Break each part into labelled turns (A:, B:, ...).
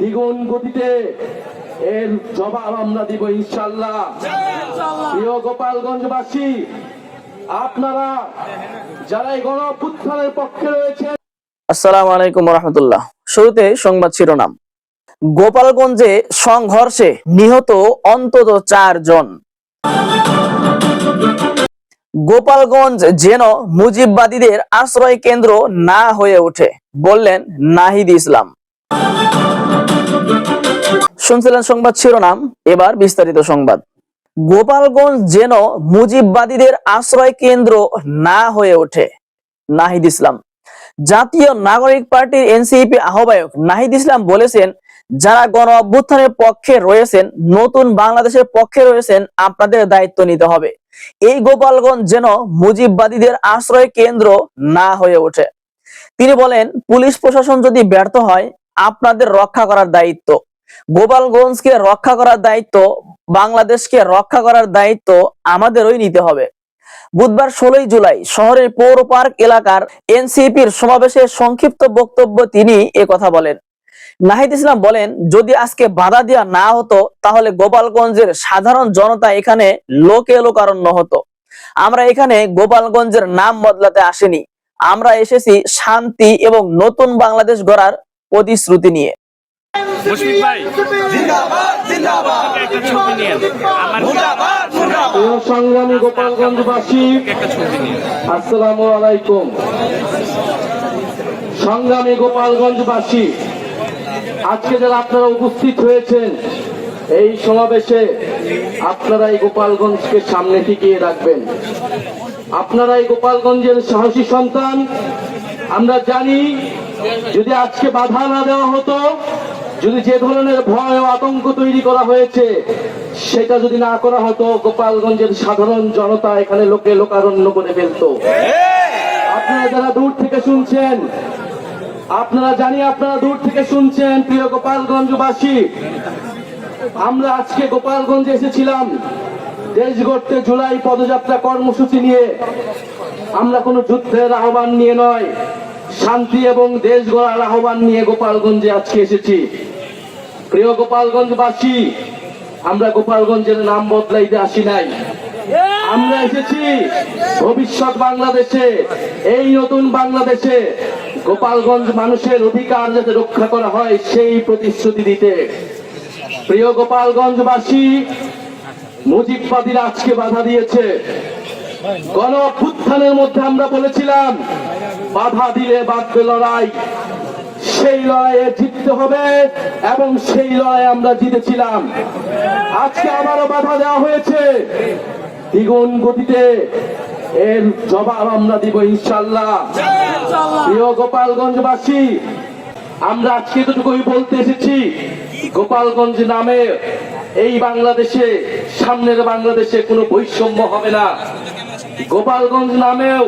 A: দ্বিগুণ গতিতে এর জবাব আমরা দিব ইনশাল্লাহ প্রিয় গোপালগঞ্জবাসী আপনারা যারা এই গণ অভ্যুত্থানের পক্ষে রয়েছেন
B: আসসালামু আলাইকুম রহমতুল্লাহ শুরুতে সংবাদ শিরোনাম। গোপালগঞ্জে সংঘর্ষে নিহত অন্তত চারজন। গোপালগঞ্জ যেন মুজিববাদীদের আশ্রয় কেন্দ্র না হয়ে ওঠে বললেন নাহিদ ইসলাম। শুনছিলেন সংবাদ শিরোনাম, এবার বিস্তারিত সংবাদ। গোপালগঞ্জ যেন মুজিববাদীদের আশ্রয় কেন্দ্র না হয়ে ওঠে, নাহিদ ইসলাম। জাতীয় নাগরিক পার্টির এনসিপি আহ্বায়ক নাহিদ ইসলাম বলেছেন, যারা গণ অভ্যুত্থানের পক্ষে রয়েছেন, নতুন বাংলাদেশের পক্ষে রয়েছেন, আপনাদের দায়িত্ব নিতে হবে। এই গোপালগঞ্জ যেন মুজিববাদীদের আশ্রয় কেন্দ্র না হয়ে ওঠে। তিনি বলেন, পুলিশ প্রশাসন যদি ব্যর্থ হয় আপনাদের রক্ষা করার দায়িত্ব। গোপালগঞ্জকে রক্ষা করার দায়িত্ব, বাংলাদেশকে রক্ষা করার দায়িত্ব আমাদেরই নিতে হবে। বুধবার ষোলোই জুলাই শহরের পৌর পার্ক এলাকার এনসিপির সমাবেশে সংক্ষিপ্ত বক্তব্য তিনি কথা বলেন। নাহিদ ইসলাম বলেন, যদি আজকে বাধা দেওয়া না হতো, তাহলে গোপালগঞ্জের সাধারণ জনতা এখানে লোকে লোকারণ্য হতো। আমরা এখানে গোপালগঞ্জের নাম বদলাতে আসেনি। আমরা এসেছি শান্তি এবং নতুন বাংলাদেশ গড়ার প্রতিশ্রুতি নিয়ে।
C: মুশফিক ভাই
D: জিন্দাবাদ জিন্দাবাদ
C: একটা ছবি নিয়ে আমার
D: মুর্দাবাদ মুর্দাবাদ
A: সংগ্রামী গোপালগঞ্জবাসী
C: একটা ছবি নিয়ে
A: আসসালামু আলাইকুম। সংগ্রামী গোপালগঞ্জবাসী আজকে যারা আপনারা উপস্থিত হয়েছেন এই সমাবেশে আপনারা এই গোপালগঞ্জকে সামনে টিকিয়ে রাখবেন। আপনারা এই গোপালগঞ্জের সাহসী সন্তান আমরা জানি যদি আজকে বাধা না দেওয়া হতো, যদি যে ধরনের ভয় ও আতঙ্ক তৈরি করা হয়েছে, সেটা যদি না করা হতো, গোপালগঞ্জের সাধারণ জনতা এখানে লোকে লোকারণ্য করে ফেলতো। আপনারা যারা দূর থেকে শুনছেন, আপনারা জানি আপনারা দূর থেকে শুনছেন, প্রিয় গোপালগঞ্জবাসী, আমরা আজকে গোপালগঞ্জে এসেছিলাম। দেশ গড়তে জুলাই পদযাত্রা কর্মসূচি নিয়ে আমরা কোনো যুদ্ধের আহ্বান নিয়ে নয়। শান্তি এবং দেশ গড়ার আহ্বান নিয়ে গোপালগঞ্জে আজকে এসেছি। প্রিয় গোপালগঞ্জবাসী, আমরা গোপালগঞ্জের নাম বদলাইতে আসি নাই। আমরা এসেছি ভবিষ্যৎ বাংলাদেশে, এই নতুন বাংলাদেশে গোপালগঞ্জ মানুষের অধিকার যাতে রক্ষা করা হয় সেই প্রতিশ্রুতি দিতে। প্রিয় গোপালগঞ্জবাসী, মুজিববাদীরা আজকে বাধা দিয়েছে। গণ অভ্যুত্থানের মধ্যে আমরা বলেছিলাম বাধা দিলে বাঁধবে লড়াই। সেই লড়াইয়ে জিততে হবে এবং সেই লড়াই আমরা জিতেছিলাম। আজকে আবারও বাধা দেওয়া হয়েছে। দ্বিগুণ গতিতে এর জবাব আমরা দিব ইনশাল্লাহ প্রিয় গোপালগঞ্জবাসী আমরা আজকে এতটুকুই বলতে এসেছি গোপালগঞ্জ নামে এই বাংলাদেশে সামনের বাংলাদেশে কোনো বৈষম্য হবে না। গোপালগঞ্জ নামেও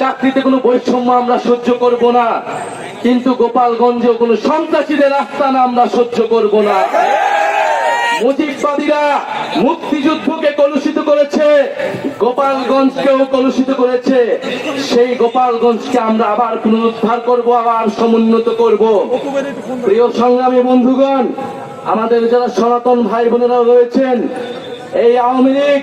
A: চাকরিতে কোনো বৈষম্য আমরা সহ্য করব না। কিন্তু গোপালগঞ্জেও কোনো সন্ত্রাসীদের আস্থানা আমরা সহ্য করব না। মুজিববাদীরা মুক্তিযুদ্ধকে কলুষিত করেছে, গোপালগঞ্জকেও কলুষিত করেছে। সেই গোপালগঞ্জকে আমরা আবার পুনরুদ্ধার করব, আবার সমুন্নত করব। প্রিয় সংগ্রামী বন্ধুগণ, আমাদের যারা সনাতন ভাই বোনেরা রয়েছেন, এই আওয়ামী লীগ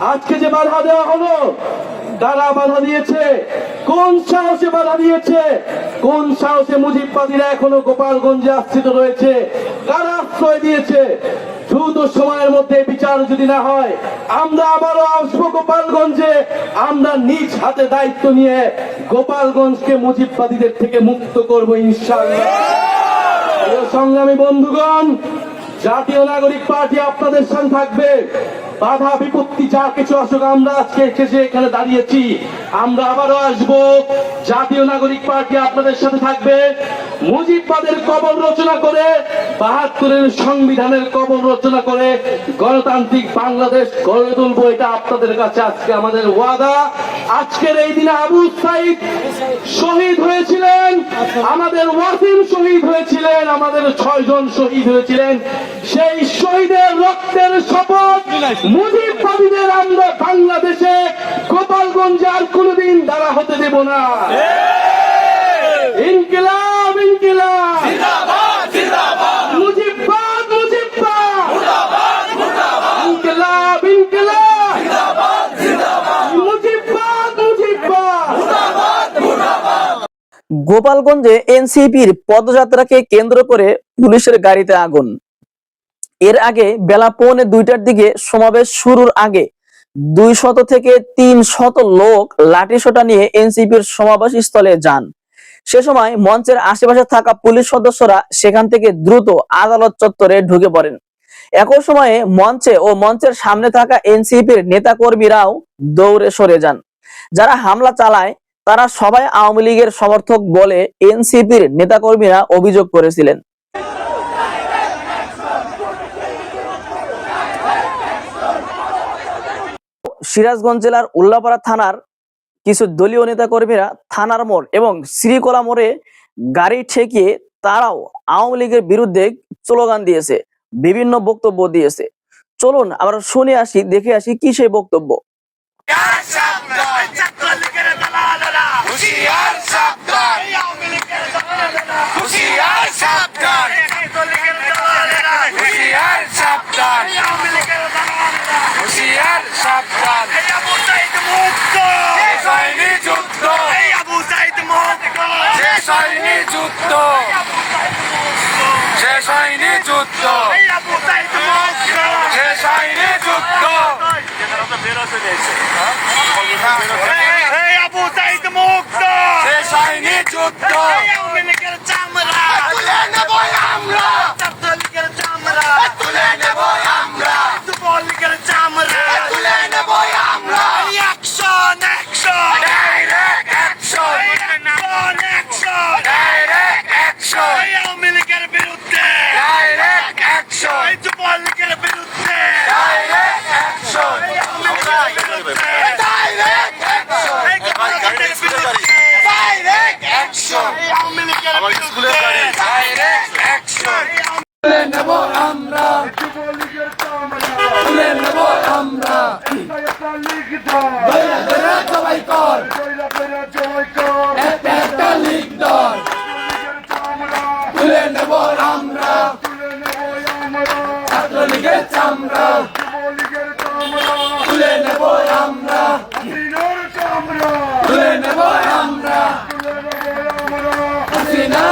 A: আজকে যে বাধা দেওয়া হলো কারা বাধা দিয়েছে। কোন সাহসে বাধা দিয়েছে? কোন সাহসে মুজিববাদীরা এখনও গোপালগঞ্জে আশ্রিত রয়েছে? কারা আশ্রয় দিয়েছে? দ্রুত সময়ের মধ্যে বিচার যদি না হয়, আমরা আবারও আসব গোপালগঞ্জে। আমরা নিজ হাতে দায়িত্ব নিয়ে গোপালগঞ্জকে মুজিববাদীদের থেকে মুক্ত করব ইনশাআল্লাহ। সংগ্রামী বন্ধুগণ, জাতীয় নাগরিক পার্টি আপনাদের সঙ্গে থাকবে। বাধা বিপত্তি যা কিছু আসুক আমরা আজকে এসে এখানে দাঁড়িয়েছি আমরা আবারও আসব। জাতীয় নাগরিক পার্টি আপনাদের সাথে থাকবে। মুজিববাদের কবর রচনা করে, বাহাত্তরের সংবিধানের কবর রচনা করে, গণতান্ত্রিক বাংলাদেশ গড়ে তুলবো এটা আপনাদের কাছে আজকে আমাদের ওয়াদা। আজকের এই দিনে আবু সাইদ শহীদ হয়েছিলেন, আমাদের ওয়াসিম শহীদ হয়েছিলেন, আমাদের ছয়জন শহীদ হয়েছিলেন। সেই শহীদের রক্তের শপথ মুজিববাদীদের আমরা বাংলাদেশে গোপালগঞ্জে আর কোনোদিন দাঁড়া হতে দেব না। ইনকিলাব ইনকিলাব।
D: জিন্দাবাদ জিন্দাবাদ।
A: মুজিববাদ মুজিববাদ। ইনকিলাব ইনকিলাব। মুজিববাদ মুজিববাদ।
B: গোপালগঞ্জে এনসিপির পদযাত্রাকে কেন্দ্র করে পুলিশের গাড়িতে আগুন। এর আগে বেলা পৌনে দুইটার দিকে সমাবেশ শুরুর আগে দুই শত থেকে তিন শত লোক লাঠিসোঁটা নিয়ে এনসিপির সমাবেশ স্থলে যান। সে সময় মঞ্চের আশেপাশে থাকা পুলিশ সদস্যরা সেখান থেকে দ্রুত আদালত চত্বরে ঢুকে পড়েন। একই সময়ে মঞ্চে ও মঞ্চের সামনে থাকা এনসিপির নেতাকর্মীরাও দৌড়ে সরে যান। যারা হামলা চালায়, তারা সবাই আওয়ামী লীগের সমর্থক বলে এনসিপির নেতাকর্মীরা অভিযোগ করেছিলেন। সিরাজগঞ্জ জেলার উল্লাপাড়া থানার কিছু দলীয় নেতা কর্মীরা থানার মোড় এবং শ্রীকলা মোড়ে গাড়ি ঠেকিয়ে তারাও আওয়ামী লীগের বিরুদ্ধে স্লোগান দিয়েছে, বিভিন্ন বক্তব্য দিয়েছে। চলুন আমরা শুনে আসি, দেখে আসি কি সেই বক্তব্য।
D: শেষ হয়নি যুদ্ধ। শেষ হয়নি যুদ্ধ। শেষ হয়নি যুদ্ধ। শেষ হয়নি যুদ্ধ। আমরা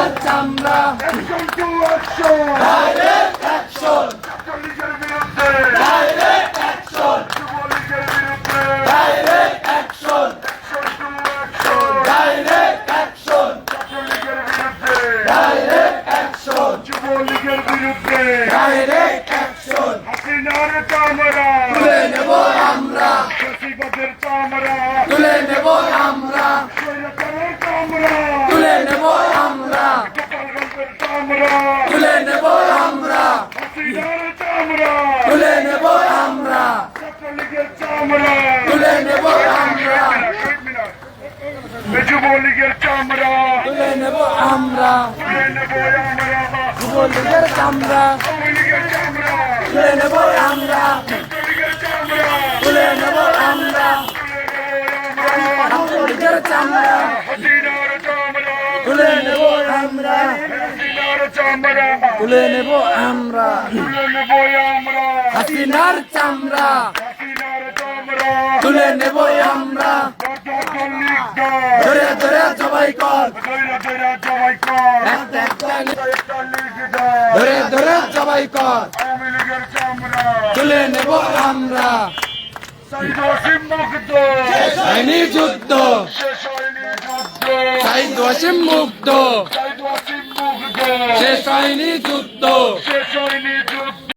E: হাসিনার চামড়া action to action
D: direct action
E: ছাত্রলীগের বিরুদ্ধে
D: ডাইরেক্ট অ্যাকশন
E: যুবলীগের বিরুদ্ধে
D: direct action
E: action to action
D: direct action
E: ছাত্রলীগের বিরুদ্ধে
D: ডাইরেক্ট অ্যাকশন
E: যুবলীগের বিরুদ্ধে
D: ডাইরেক্ট অ্যাকশন
E: হাসিনার চামড়া
D: তুলে নেব আমরা
E: ফেসিবাদের চামড়া
D: তুলে নেব আমরা
E: সৈয়দের চামড়া
D: তুলে নেব আমরা
E: গোপালগঞ্জের চামড়া
D: তুলে নেব আমরা
E: হাসিনার চামড়া
D: তুলে নেব আমরা
E: চামড়া।
D: তুলে নেব আমরা।
E: যুবলীগের চামড়া।
D: তুলে নেব আমরা।
E: তুলে নেব আমরা।
D: যুবলীগের চামড়া।
E: আওয়ামী লীগের চামড়া।
D: তুলে নেব আমরা।
E: ছাত্রলীগের চামড়া।
D: তুলে নেব আমরা। ছাত্রলীগের চামড়া।
E: হাসিনার চামড়া।
D: তুলে নেব আমরা।
E: হাসিনার চামড়া।
D: তুলে নেব আমরা।
E: তুলে নেব আমরা।
D: চামড়া
E: হাসিনার চামড়া।
D: তুলে নেব আমরা। ধরে ধরে সবাই কর। ধরে ধরে সবাই কর। তুলে নেব আমরা। যুদ্ধ। শহীদ ওয়াসিম
E: মুগ্ধ
D: শেষ যুদ্ধ।
E: শেষ হয়নি